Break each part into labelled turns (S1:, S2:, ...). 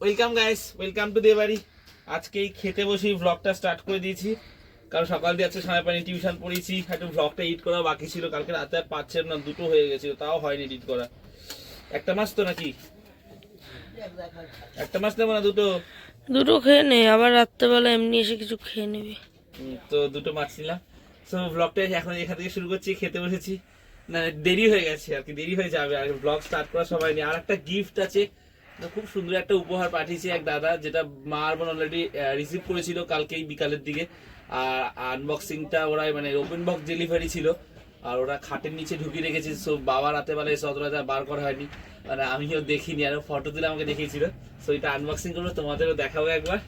S1: Welcome guys welcome to দেবাড়ি আজকেই খেতে বসেই ব্লগটা স্টার্ট করে দিয়েছি। কারণ সকাল দিয়ে আজকে সাড়ে পানি টিউশন পড়েছি। একটু ব্লগটা এডিট করা বাকি ছিল। কালকে রাতে আর পাচ্ছেন না দুটো হয়ে গেছিল। তাও হয়নি এডিট করা। একটা মাস তো নাকি? একটা মাস নেব না দুটো?
S2: দুটো খেয়ে নে। আবার রাত্রেবেলা এমনি এসে কিছু খেয়ে নিবি।
S1: তো দুটো মাছ নিলাম। তো ব্লগটা এখন এখান থেকে শুরু করছি খেতে বসেছি। না দেরি হয়ে গেছে আর কি দেরি হয়ে যাবে। আর ব্লগ স্টার্ট করা সময় নেই। আর একটা গিফট আছে। খুব সুন্দর একটা উপহার পাঠিয়েছে এক দাদা, যেটা মা আর বোন অলরেডি রিসিভ করেছিল কালকেই বিকালের দিকে। আর আনবক্সিংটা ওরা মানে ওপেন বক্স ডেলিভারি ছিল। আর ওরা খাটের নিচে ঢুকিয়ে রেখেছে সো বাবা রাতে বেলা এসে অতটা বার করা হয়নি। মানে আমিও দেখিনি, আর ফটো তুলে আমাকে দেখিয়েছিল। সো এটা আনবক্সিং করব, তোমাদেরও দেখাবো একবার।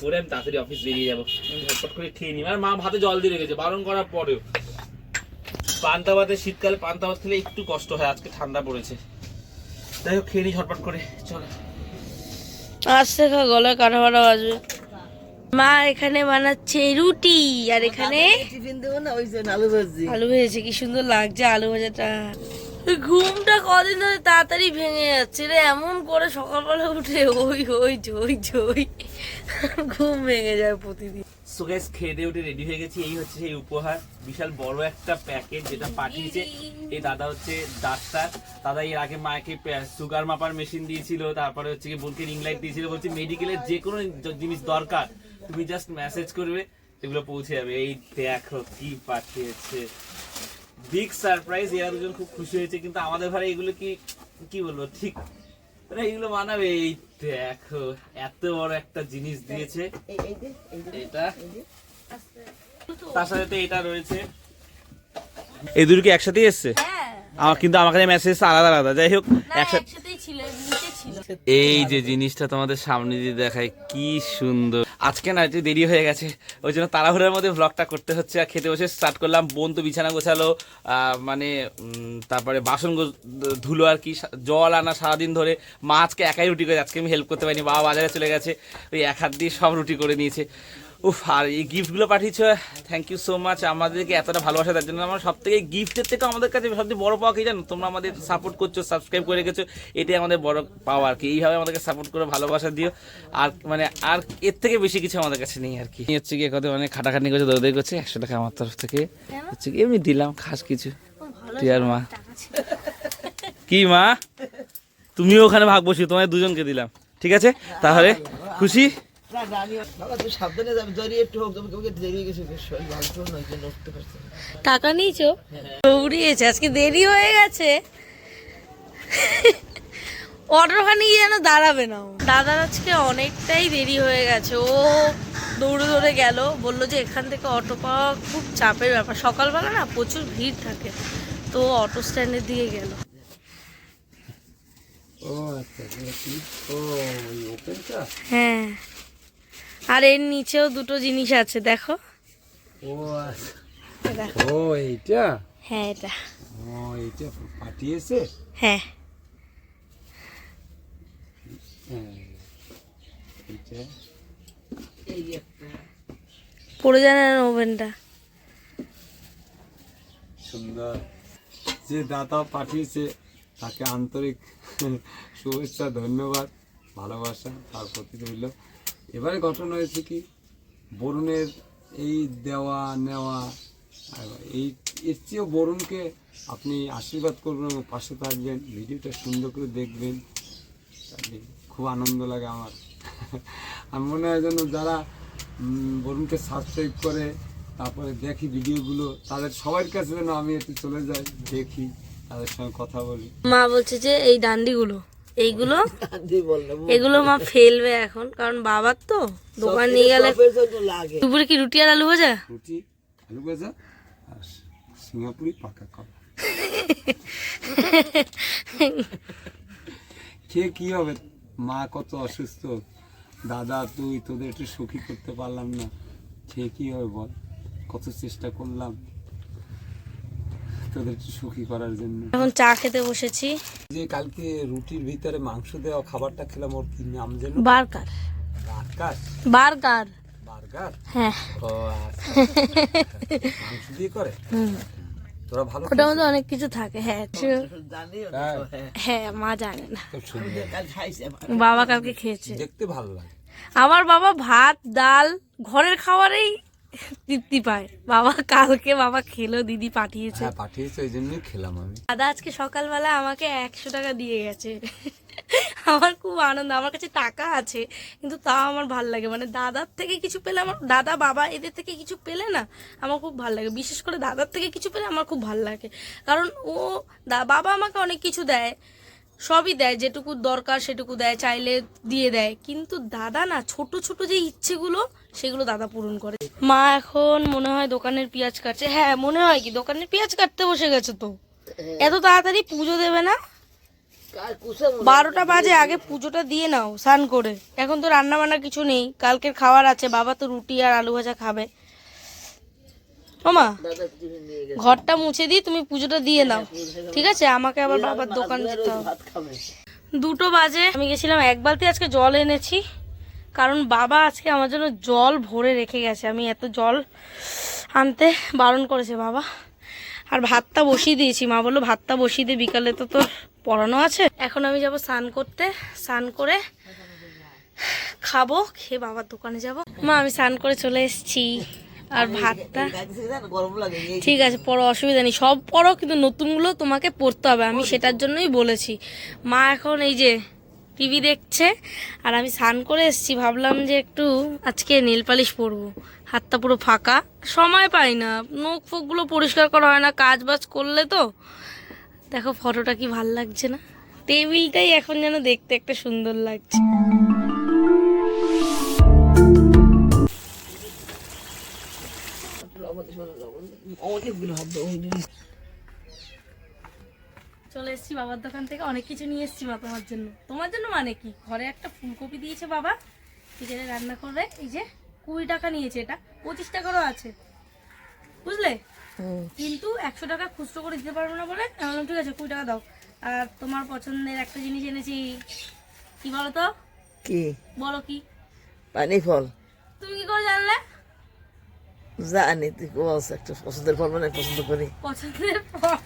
S1: করে আমি তাড়াতাড়ি অফিস বেরিয়ে যাব। ঝটপট করে খেয়ে নিই। আর মা ভাতে জল দিয়ে রেখেছে, বারণ করার পরেও। পান্তা ভাতে শীতকালে পান্তা ভাত খেলে একটু কষ্ট হয়, আজকে ঠান্ডা পড়েছে। যাই হোক খেয়ে নিই ঝটপট করে চলো।
S2: আসতে খা গলায় কাটা ফাটা বাজবে। মা এখানে বানাচ্ছে রুটি আর এখানে
S3: টিফিন দেবো না ওই জন্য আলু ভাজি।
S2: আলু ভেজেছে কি সুন্দর লাগছে আলু ভাজাটা। ঘুমটা কদিন ধরে তাড়াতাড়ি ভেঙে যাচ্ছে রে, এমন করে সকালবেলা উঠে ওই ওই জই জই ঘুম ভেঙে যায় প্রতিদিন।
S1: সো গাইস খেয়ে দিয়ে উঠে রেডি হয়ে গেছি। এই হচ্ছে সেই উপহার, বিশাল বড় একটা প্যাকেট যেটা পাঠিয়েছে। এই দাদা হচ্ছে ডাক্তার। দাদা এর আগে মাকে সুগার মাপার মেশিন দিয়েছিল, তারপরে হচ্ছে কি বোনকে রিং লাইট দিয়েছিল, বলছে মেডিকেলের যে কোনো জিনিস দরকার, তুমি জাস্ট মেসেজ করবে, এগুলো পৌঁছে যাবে। এই দেখো কি পাঠিয়েছে। বিগ সারপ্রাইজ এরা দুজন খুব খুশি হয়েছে কিন্তু আমাদের ঘরে এগুলো কি কি বলব ঠিক ওরা এগুলো মানাবে। এই দেখো এত বড় একটা জিনিস দিয়েছে। এটা তার সাথে তো এটা রয়েছে। এই দুটো কি একসাথেই এসছে? আমার কিন্তু আমার কাছে মেসেজ আলাদা আলাদা যাই হোক একসাথে
S2: একসাথেই ছিল নিচে ছিল।
S1: এই যে জিনিসটা তোমাদের সামনে দিয়ে দেখায় কি সুন্দর। আজকে না একটু দেরি হয়ে গেছে। ওই জন্য তাড়াহুড়ার মধ্যে ব্লগটা করতে হচ্ছে। আর খেতে বসে স্টার্ট করলাম, বোন তো বিছানা গোছালো মানে তারপরে বাসন ধুলো আর কি জল আনা সারাদিন ধরে। মা আজকে একাই রুটি করে, আজকে আমি হেল্প করতে পারিনি, বাবা বাজারে চলে গেছে। ওই এক হাত দিয়ে সব রুটি করে নিয়েছে। উফ আর এই গিফটগুলো পাঠিয়েছো থ্যাংক ইউ সো মাচ আমাদেরকে এতটা ভালোবাসা দেওয়ার জন্য আমার সব থেকে গিফটের থেকে আমাদের কাছে সবচেয়ে বড় পাওয়া কি জানো? তোমরা আমাদের সাপোর্ট করছ সাবস্ক্রাইব করে রেখেছো এটাই আমাদের বড় পাওয়া আর কি। এইভাবে আমাদেরকে সাপোর্ট করে ভালোবাসা দিও। আর মানে আর এর থেকে বেশি কিছু আমাদের কাছে নেই আর কি। হচ্ছে কি কত অনেক খাটাখাটি করছে দৌড়াই করছে একশো টাকা আমার তরফ থেকে। হচ্ছে কি এমনি দিলাম খাস কিছু। তুই আর মা। কি মা? তুমিও ওখানে ভাগ বসি তোমায় দুজনকে দিলাম। ঠিক আছে? তাহলে খুশি?
S3: হয়ে
S2: টাকা নিয়েছো? দৌড়িয়েছে আজকে দেরি হয়ে গেছে। অটোখানি গিয়ে যেন দাঁড়াবে না ও। দাদার আজকে অনেকটাই দেরি হয়ে গেছে। ও দৌড়ে দৌড়ে গেল বলল যে এখান থেকে অটো পাওয়া খুব চাপের ব্যাপার। সকালবেলা না প্রচুর ভিড় থাকে তো ও অটো স্ট্যান্ডের দিকে গেল।
S3: ও আচ্ছা ও
S2: হ্যাঁ। আর এর নিচেও দুটো জিনিস আছে দেখো।
S3: ও আচ্ছা।
S2: দেখো।
S3: ও এইটা?
S2: হ্যাঁ এটা।
S3: ও এইটা পাঠিয়েছে
S2: হ্যাঁ।
S3: হ্যাঁ এইটা। এই একটা।
S2: পড়ে যায় না ওভেনটা?
S4: সুন্দর। যে দাতা পাঠিয়েছে তাকে আন্তরিক শুভেচ্ছা ধন্যবাদ ভালোবাসা তার প্রতি রইল। এবারে ঘটনা হয়েছে কি? বরুণের এই দেওয়া, নেওয়া এই, এর চেয়েও বরুণকে আপনি আশীর্বাদ করবেন এবং পাশে থাকবেন। ভিডিওটা সুন্দর করে দেখবেন। খুব আনন্দ লাগে আমার। আমি মনে হয় যেন যারা বরুণকে সাবস্ক্রাইব করে, তারপরে দেখি ভিডিওগুলো, তাদের সবার কাছে যেন আমি একটু চলে যাই, দেখি, তাদের সঙ্গে কথা বলি।
S2: মা বলছে যে, এই ডান্ডিগুলো। এইগুলো? এগুলো মা ফেলবে এখন কারণ বাবার তো দোকান নিয়ে গেলে দুপুরে কি রুটি আর আলু ভাজা?
S4: রুটি আলু ভাজা আর সিঙ্গাপুরি পাকা খাওয়া খেয়ে কি হবে? মা কত অসুস্থ। দাদা তুই তোদের একটু সুখী করতে পারলাম না। খেয়ে কি হবে বল? কত চেষ্টা করলাম। তোদের একটু সুখী করার জন্য।
S2: এখন চা খেতে বসেছি।
S4: যে কালকে রুটির ভিতরে মাংস দেওয়া খাবারটা খেলাম ওর কি নাম যেন?
S2: বার্গার।
S4: বার্গার?
S2: বার্গার।
S4: বার্গার?
S2: হ্যাঁ।
S4: ও আচ্ছা। মাংস দিয়ে করে?
S2: হুম।
S4: তোরা ভালো
S2: ওটার মধ্যে অনেক কিছু থাকে হ্যাঁ।
S4: হ্যাঁ।
S3: হ্যাঁ।
S2: হ্যাঁ মা জানে না। বাবা কালকে খেয়েছে।
S4: দেখতে ভালো লাগে।
S2: আমার বাবা ভাত ডাল ঘরের খাবারেই তৃপ্তি পায়। বাবা কালকে বাবা খেলো দিদি পাঠিয়েছে।
S4: হ্যাঁ পাঠিয়েছে ওই জন্যই খেলাম আমি।
S2: দাদা আজকে সকালবেলা আমাকে একশো টাকা দিয়ে গেছে। আমার খুব আনন্দ আমার কাছে টাকা আছে কিন্তু তাও আমার ভালো লাগে। মানে দাদার থেকে কিছু পেলে আমার দাদা বাবা এদের থেকে কিছু পেলে না আমার খুব ভালো লাগে। বিশেষ করে দাদার থেকে কিছু পেলে আমার খুব ভালো লাগে। কারণ ও দা- বাবা আমাকে অনেক কিছু দেয়। সবই দেয় যেটুকু দরকার সেটুকু দেয় চাইলে দিয়ে দেয়। কিন্তু দাদা না ছোট ছোট যে ইচ্ছেগুলো সেগুলো দাদা পূরণ করে। মা এখন মনে হয় দোকানের পেঁয়াজ কাটছে। হ্যাঁ মনে হয় কি দোকানের পেঁয়াজ কাটতে বসে গেছে তো। এত তাড়াতাড়ি পুজো দেবে না? বারোটা বাজে আগে পুজোটা দিয়ে নাও স্নান করে। এখন তো রান্না বান্না কিছু নেই কালকের খাবার আছে বাবা তো রুটি আর আলু ভাজা খাবে।
S3: গেছে।
S2: ঘরটা মুছে দিয়ে তুমি পুজোটা দিয়ে নাও। ঠিক আছে? আমাকে আবার বাবার দোকান যেতে হবে। দুটো বাজে। আমি গেছিলাম এক বালতি আজকে জল এনেছি। কারণ বাবা আজকে আমার জন্য জল ভরে রেখে গেছে। আমি এত জল আনতে বারণ করেছে বাবা। আর ভাতটা বসিয়ে দিয়েছি। মা বলল ভাতটা বসিয়ে দিয়ে বিকালে তো তোর পড়ানো আছে। এখন আমি যাব স্নান করতে। স্নান করে খাব খেয়ে বাবার দোকানে যাব। মা আমি স্নান করে চলে এসেছি। আর ভাতটা? ঠিক আছে পড়ো অসুবিধা নেই। সব পড়ো কিন্তু নতুনগুলো তোমাকে পড়তে হবে। আমি সেটার জন্যই বলেছি। মা এখন এই যে টিভি দেখছে আর আমি স্নান করে এসেছি। ভাবলাম যে একটু আজকে নেল পালিশ পরবো। হাতটা পুরো ফাঁকা। সময় পাই না। নখ ফোকগুলো পরিষ্কার করা হয় না। কাজ বাজ করলে তো। দেখো ফটোটা কি ভালো লাগছে না? টেবিলটাই এখন যেন দেখতে একটা সুন্দর লাগছে।
S3: অনেকগুলো হবে ওই জন্য
S2: চলে এসেছি বাবার দোকান থেকে। অনেক কিছু নিয়ে এসেছি মা তোমার জন্য। তোমার জন্য মানে কি? ঘরে একটা ফুলকপি দিয়েছে বাবা। চিকেনে রান্না করবে। এই যে কুড়ি টাকা নিয়েছে এটা। পঁচিশ টাকারও আছে। বুঝলে? কিন্তু একশো টাকা খুচরো করে দিতে পারব না বলে আমি বললাম, ঠিক আছে কুড়ি টাকা দাও। আর তোমার পছন্দের একটা জিনিস এনেছি। কি বলো তো?
S3: কি?
S2: বলো কি?
S3: পানি ফল
S2: তুমি কি করে জানলে?
S3: জানি তুই বলছ একটা পছন্দের ফল মানে পছন্দ করি।
S2: পছন্দের ফল?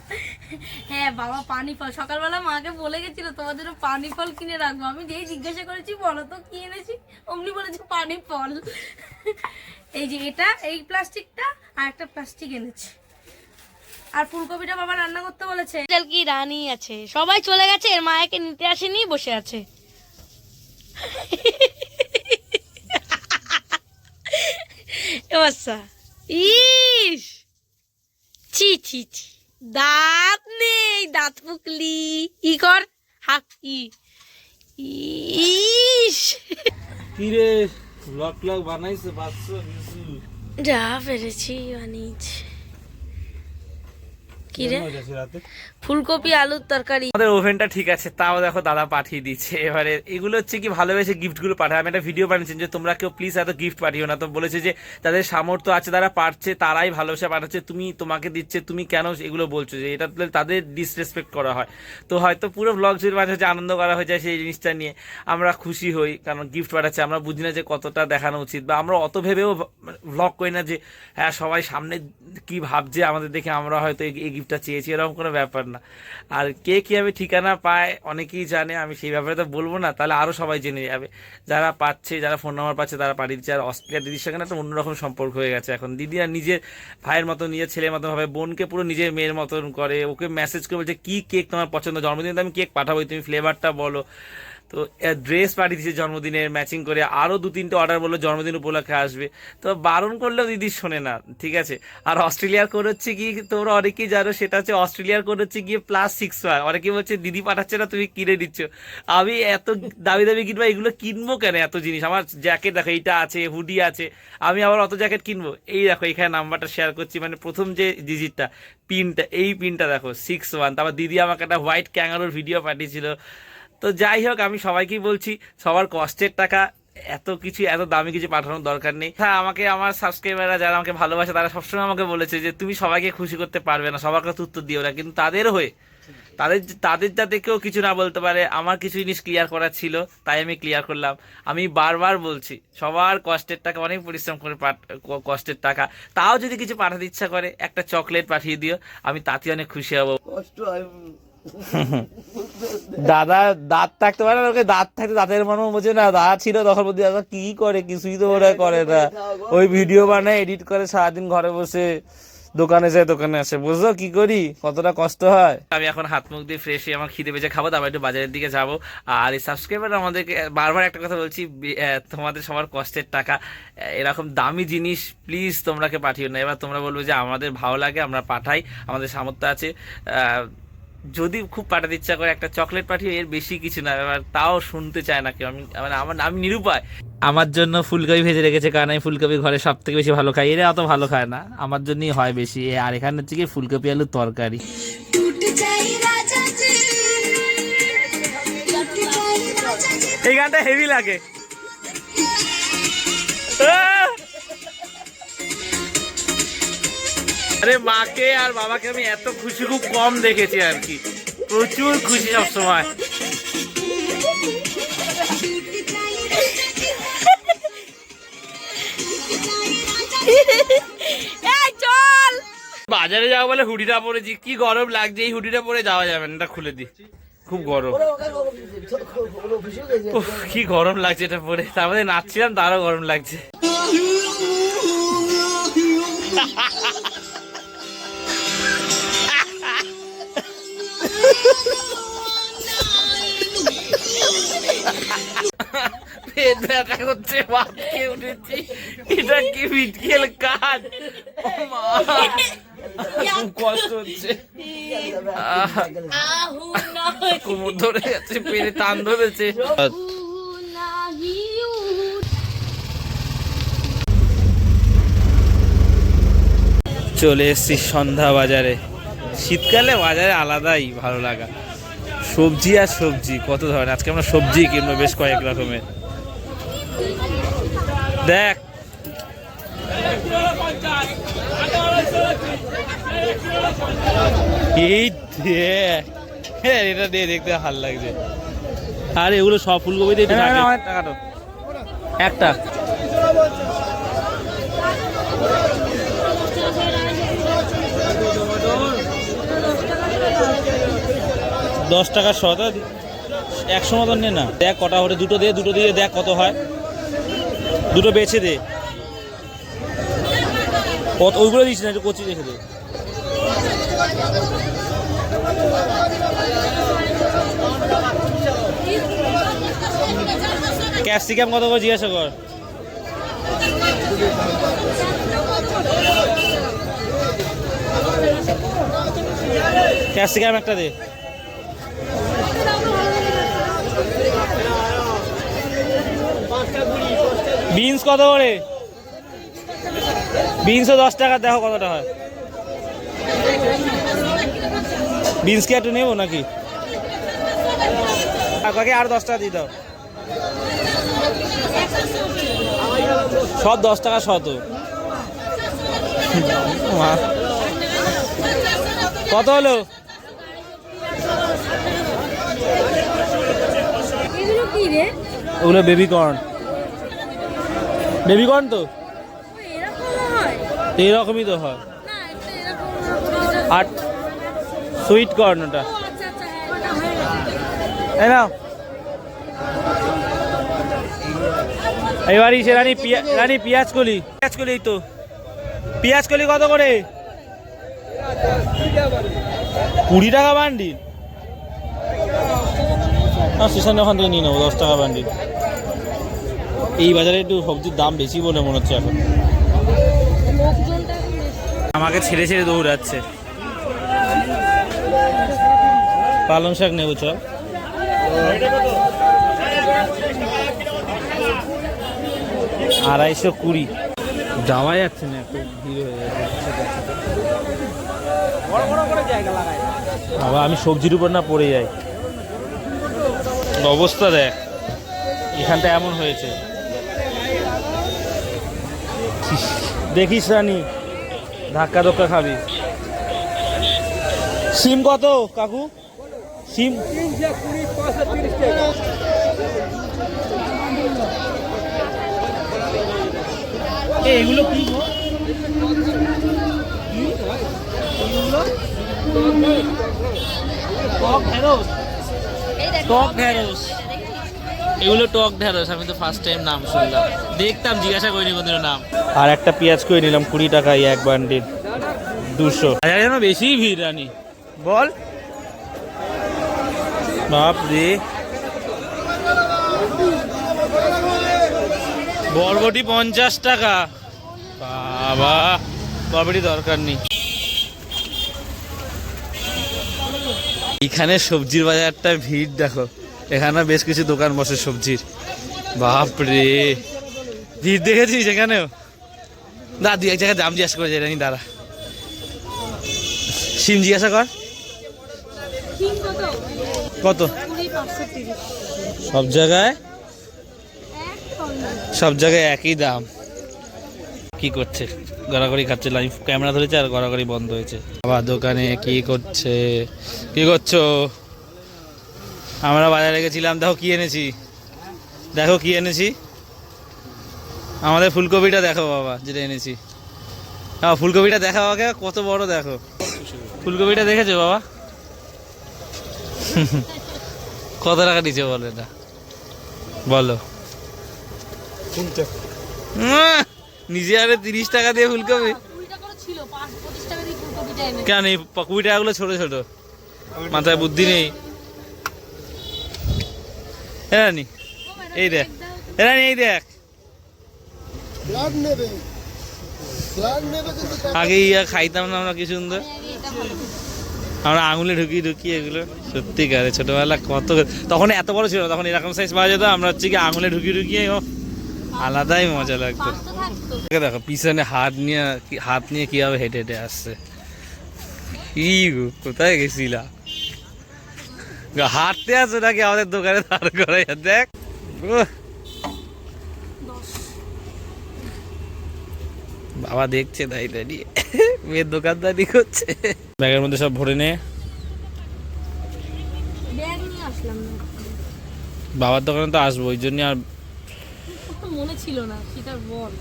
S2: হ্যাঁ বাবা পানি ফল সকালবেলা মাকে বলে গেছিল তোমার জন্য পানি ফল কিনে রাখব। আমি যেই জিজ্ঞাসা করেছি বলো তো কি এনেছি? অমনি বলেছি পানি ফল এই যে এটা এই প্লাস্টিকটা আর একটা প্লাস্টিক এনেছি। আর ফুলকপিটা বাবা রান্না করতে বলেছে। কি রানী আছে? সবাই চলে গেছে এর মায়াকে নিতে আসেনি বসে আছে। এ বাচ্চা। ইস! ছি ছি ছি। দাঁত নেই দাঁত পুকলি ই কর? হাত ই ইস!
S1: কিরে লক লক বানাইছে বাচ্চা
S2: যা পেরেছি বানিয়েছি কি রে? ফুলকপি আলুর তরকারি।
S1: আমাদের ওভেনটা ঠিক আছে তাও দেখো দাদা পাঠিয়ে দিচ্ছে। এবারে এগুলো হচ্ছে কি ভালোবেসে গিফটগুলো পাঠায়। আমি একটা ভিডিও বানিয়েছি যে তোমরা কেউ প্লিজ এত গিফট পাঠিও না। তো বলেছে যে যাদের সামর্থ্য আছে তারা পারছে তারাই ভালোবাসা পাঠাচ্ছে তুমি তোমাকে দিচ্ছে তুমি কেন এগুলো বলছো যে? এটা তাদের ডিসরেসপেক্ট করা হয়। তো হয়তো পুরো ব্লগ জুড়ে মাঝে হচ্ছে আনন্দ করা হয়ে যায় সেই জিনিসটা নিয়ে। আমরা খুশি হই কারণ গিফট পাঠাচ্ছে। আমরা বুঝি না যে কতটা দেখানো উচিত বা আমরা অত ভেবেও ব্লগ করি না যে হ্যাঁ সবাই সামনে কি ভাবছে আমাদের দেখে আমরা হয়তো এই গিফটটা চেয়েছি, এরকম কোনো ব্যাপার না। আর কে কীভাবে ঠিকানা পায়, অনেকেই জানে, আমি সেই ব্যাপারে তো বলব না, তাহলে আরও সবাই জেনে যাবে। যারা পাচ্ছে, যারা ফোন নাম্বার পাচ্ছে, তারা পাঠিয়ে দিচ্ছে। আর অস্ট্রেলিয়ার দিদির সঙ্গে একটা অন্যরকম সম্পর্ক হয়ে গেছে এখন। দিদি আর নিজের ভাইয়ের মতো নিজের ছেলের মতো ভাবে, বোনকে পুরো নিজের মেয়ের মতন করে, ওকে মেসেজ করে বলছে, কী কেক তোমার পছন্দ? জন্মদিনে তো আমি কেক পাঠাবো তুমি ফ্লেভারটা বলো। তো ড্রেস পাঠিয়ে দিচ্ছে জন্মদিনের ম্যাচিং করে আরও দু তিনটে অর্ডার বলল জন্মদিন উপলক্ষে আসবে। তো, বারণ করলেও দিদি শোনে না, ঠিক আছে? আর অস্ট্রেলিয়ার করে হচ্ছে কি, তোমরা অনেকেই জানো, সেটা হচ্ছে অস্ট্রেলিয়ার করে হচ্ছে গিয়ে প্লাস সিক্স ওয়ান অনেকে বলছে, দিদি পাঠাচ্ছে না, তুমি কিনে দিচ্ছ। আমি এত দামি দামি কিনবো, এগুলো কিনবো কেন এত জিনিস? আমার জ্যাকেট দেখো, এইটা আছে হুডি আছে, আমি আবার অত জ্যাকেট কিনবো? এই দেখো, এখানে নাম্বারটা শেয়ার করছি মানে প্রথম যে ডিজিটটা পিনটা এই পিনটা দেখো সিক্স ওয়ান তারপর দিদি আমাকে একটা হোয়াইট ক্যাঙ্গারোর ভিডিও পাঠিয়েছিল তো যাই হোক, আমি সবাইকেই বলছি, সবার কষ্টের টাকা, এত কিছু, এত দামি কিছু পাঠানোর দরকার নেই। হ্যাঁ আমাকে আমার সাবস্ক্রাইবাররা যারা আমাকে ভালোবাসে, তারা সবসময় আমাকে বলেছে যে, তুমি সবাইকে খুশি করতে পারবে না, সবার কথা উত্তর দিও না। কিন্তু তাদের হয়ে, তাদের তাদের যাতে কেউ কিছু না বলতে পারে, আমার কিছু জিনিস ক্লিয়ার করার ছিল, তাই আমি ক্লিয়ার করলাম। আমি বারবার বলছি, সবার কষ্টের টাকা, অনেক পরিশ্রম করে কষ্টের টাকা। তাও যদি কিছু পাঠাতে ইচ্ছা করে, একটা চকলেট পাঠিয়ে দিও, আমি তাতে অনেক খুশি হব।
S3: কষ্ট
S1: দাদা দাঁত থাকতে পারে না, ওকে দাঁত থাকতে দাঁতের মানুষ বোঝে না দাদা ছিল তখন বলতে, দাদা, কি করে? কিছুই তো ওরা করে না। ওই ভিডিও বানায়, এডিট করে সারাদিন ঘরে বসে, দোকানে যায়, দোকানে আসে। বুঝলো? কি করি? কতটা কষ্ট হয়। আমি এখন হাত মুখ দিয়ে ফ্রেশ আমার খিদে বেজে খাব, তারপর একটু বাজারের দিকে যাব। আর এই সাবস্ক্রাইবার আমাদেরকে, বারবার একটা কথা বলছি তোমাদের সবার কষ্টের টাকা এরকম দামি জিনিস প্লিজ তোমরাকে পাঠিও না। এবার তোমরা বলবে যে, আমাদের ভালো লাগে, আমরা পাঠাই, আমাদের সামর্থ্য আছে। যদি খুব পাঠাতে ইচ্ছা করে একটা চকলেট পাঠিয়ে এর বেশি কিছু না। এবার তাও শুনতে চায় না কেউ। আমি মানে আমার আমি নিরুপায়। আমার জন্য ফুলকপি ভেজে রেখেছে কারণ আমি ফুলকপি ঘরে সব থেকে বেশি ভালো খাই। এরা অত ভালো খায় না। আমার জন্যই হয় বেশি। আর এখানে হচ্ছে কি ফুলকপি আলু তরকারি। এই গানটা হেভি লাগে। আরে মাকে আর বাবাকে আমি এত খুশি খুব কম দেখেছি আর কি। প্রচুর খুশি সব সময় বাজারে যাব বলে হুডিটা পরেছি কি গরম লাগছে এই হুডিটা পরে যাওয়া যাবে না খুলে দি। খুব গরম। কি গরম লাগছে এটা পরে। তার মধ্যে নাচছিলাম তারও গরম লাগছে। উঠেছি। এটা কি বিটকেল কাজ ও মা। ধরে যাচ্ছে চলে এসেছি সন্ধ্যা বাজারে। শীতকালে বাজারে আলাদাই ভালো লাগা। সবজি আর সবজি, কত ধরনের? আজকে আমরা সবজি কিনবো বেশ কয়েক রকমের। দেখ। এই দেখ। হ্যাঁ, এটা দিয়ে দেখতে ভালো লাগছে। আর এগুলো সব ফুলকপি দিয়ে একটু একটা। দশ টাকা শত। একশো মতন নে না। দেখ কটা হলে দুটো দিয়ে দুটো দিয়ে দেখ কত হয়। দুটো বেছে দে। ওইগুলো দিস না, একটু কচি রেখে দে। ক্যাপসিকাম কত করে জিজ্ঞাসা কর। ক্যাপসিকাম একটা দে। বিনস কত করে? বিনসও দশ টাকা দেখো কতটা হয়। বিনস কি একটু নেব নাকি? আপনাকে আর দশ টাকা দিয়ে দাও। সব দশ টাকা শত। কত হলো? ওগুলো বেবি কর্ন বেবি কর্ন তো
S2: এরকম
S1: এইরকমই তো হয়।
S2: না
S1: আর সুইট কর্ন ওটা?
S2: আচ্ছা আচ্ছা হ্যাঁ
S1: এই নাও। এবার ইসে রানী পিয়া- রানী পেঁয়াজ কলি পেঁয়াজ কলি তো। পেঁয়াজ কলি কত করে? কুড়ি টাকা বান্ডিল। না স্টেশনে ওখান থেকে নিয়ে নেব দশ টাকা বান্ডিল। এই বাজারে একটু সবজির দাম বেশি বলে মনে হচ্ছে এখন। আমাকে ছেড়ে ছেড়ে দৌড়াচ্ছে। পালং শাক নেব চল। আড়াইশো কুড়ি। যাওয়া যাচ্ছে না খুব ভিড় হয়ে যাচ্ছে। আবার আমি সবজির উপর না পড়ে যাই। অবস্থা দেখ এখানটা এমন হয়েছে। ইস, দেখিস রানি ধাক্কা ধক্কা খাবি। সিম কত কাকু? সিম? এগুলো কি? টক ঢেঁড়স। টক ঢেঁড়স। এগুলো টক ঢেঁড়স আমি তো ফার্স্ট টাইম নাম শুনলাম। দেখতাম জিজ্ঞাসা করিনি কোনদিনও নাম। আর একটা পেঁয়াজ করে নিলাম কুড়ি টাকায় এক বান্ডিল দুশো। হাজার যেন বেশি ভিড় রানি। বল। বাপ রে। বরবটি পঞ্চাশ টাকা। বাবা বরবটি দরকার নেই। এখানে সবজির বাজারটা ভিড় দেখো। এখানে বেশ কিছু দোকান বসে সবজির। বাপরে। ভিড় দেখেছিস এখানেও? না, দুই এক জায়গায় দাম জিজ্ঞাসা করে জানি, দাঁড়া। সিম জিজ্ঞাসা কর। কত? সব জায়গায়? সব জায়গায় একই দাম। কি করছে? গড়াগড়ি খাচ্ছে লাইভ ক্যামেরা ধরেছে আর গড়াগড়ি বন্ধ হয়েছে। আবার দোকানে কি করছে? কি করছ? আমরা বাজারে গেছিলাম, দেখো কি এনেছি। দেখো কি এনেছি। আমাদের ফুলকপিটা দেখো বাবা, যেটা এনেছি। হ্যাঁ ফুলকপিটা দেখা বাবাকে, কত বড় দেখো। ফুলকপিটা দেখেছ বাবা? কত টাকা দিচ্ছে বলো এটা? বলো। নিজে আরে তিরিশ টাকা দিয়ে ফুলকপি। কেন এই কুড়ি টাকাগুলো ছোট ছোট? মাথায় বুদ্ধি নেই। এরানি এই দেখ। এরানি এই দেখ। আগে ইয়া খাইতাম না আমরা, কি সুন্দর। আমরা আঙুলে ঢুকিয়ে ঢুকিয়ে এগুলো। সত্যি কারে ছোটবেলা কত তখন এত বড় ছিল তখন এরকম সাইজ পাওয়া যেত, আমরা হচ্ছে কি আঙুলে ঢুকিয়ে ঢুকিয়ে আলাদাই মজা লাগতো। দেখো, পিছনে হাত নিয়ে হাত নিয়ে কীভাবে হেঁটে হেঁটে আসছে। কি কোথায় গেছিলা? হাঁটতে আছো নাকি আমাদের দোকানে দাঁড় করাই দেখ। বাবা দেখছে তাই দাঁড়িয়ে। মেয়ের দোকানদারি করছে। ব্যাগের মধ্যে সব ভরে নে। বাবার দোকানে তো আসব ওই জন্য আর
S2: মনে ছিল না সেটা বল।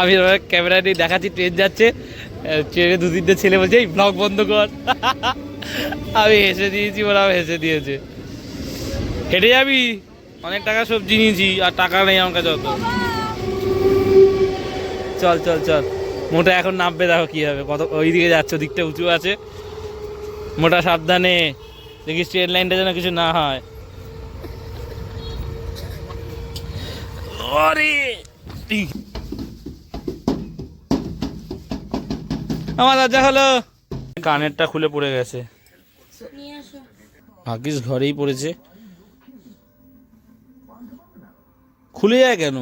S1: আমি ওর ক্যামেরা নিয়ে দেখাচ্ছি ট্রেন যাচ্ছে। ট্রেনে দু তিনটে ছেলে বলছে এই ব্লগ বন্ধ কর। আমি হেসে দিয়েছি, ওরাও হেসে দিয়েছে। হেঁটে যাবি? অনেক টাকা সবজি নিয়েছি, আর টাকা নেই আমার কাছে অত। চল চল চল। মোটা এখন নামবে, দেখো কি হবে। কত ওই দিকে যাচ্ছে, ওদিকটা উঁচু আছে। মোটা সাবধানে। দেখিস ট্রেন লাইনটা যেন কিছু না হয়। ওরে! আমার দরজা হলো কানেরটা খুলে পড়ে গেছে। ভাগ্যিস ঘরেই পড়েছে। খুলে যায় কেন?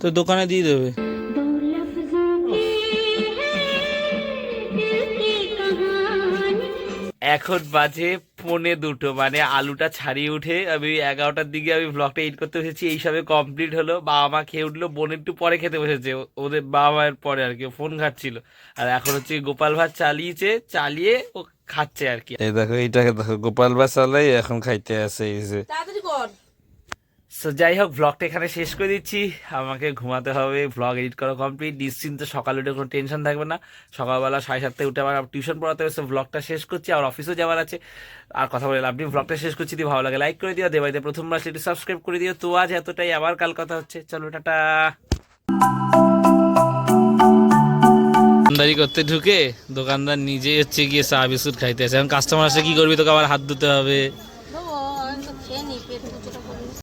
S1: তো দোকানে দিয়ে দেবে। এখন বাজে পনে দুটো মানে আলুটা ছাড়িয়ে উঠে আমি এগারোটার দিকে আমি ব্লগটা এডিট করতে বসেছি এইসবে কমপ্লিট হলো বাবা মা খেয়ে উঠল বোন একটু পরে খেতে বসেছে ও- ওদের বাবা মায়ের পরে আর কি ফোন ঘাটছিল। আর এখন হচ্ছে গোপাল ভাত চালিয়েছে চালিয়ে ও খাচ্ছে আর কি। এই দেখো এটাকে দেখো গোপাল ভাত চালাই এখন খাইতে আসে
S2: এই কর।
S1: সো যাই হোক ব্লগটা এখানে শেষ করে দিচ্ছি। আমাকে ঘুমাতে হবে ব্লগ এডিট করা কমপ্লিট নিশ্চিন্ত সকালে উঠে কোনো টেনশন থাকবে না। সকালবেলা সাড়ে সাতটায় উঠে আবার টিউশন পড়াতে হবে। সো ব্লগটা শেষ করছি আর অফিসেও যাওয়ার আছে। আর কথা বলে আপনি ব্লগটা শেষ করছি। যদি ভালো লাগে লাইক করে দিও। দেবাইতে প্রথমবার সেটি সাবস্ক্রাইব করে দিও। তো আজ এতটাই। আবার কাল কথা হচ্ছে। চলো, টাটা। দোকানদারি করতে ঢুকে দোকানদার নিজেই হচ্ছে গিয়ে চা, বিস্কুট খাইতে আছে এখন কাস্টমার আসে কি করবি? তোকে আবার হাত ধুতে হবে।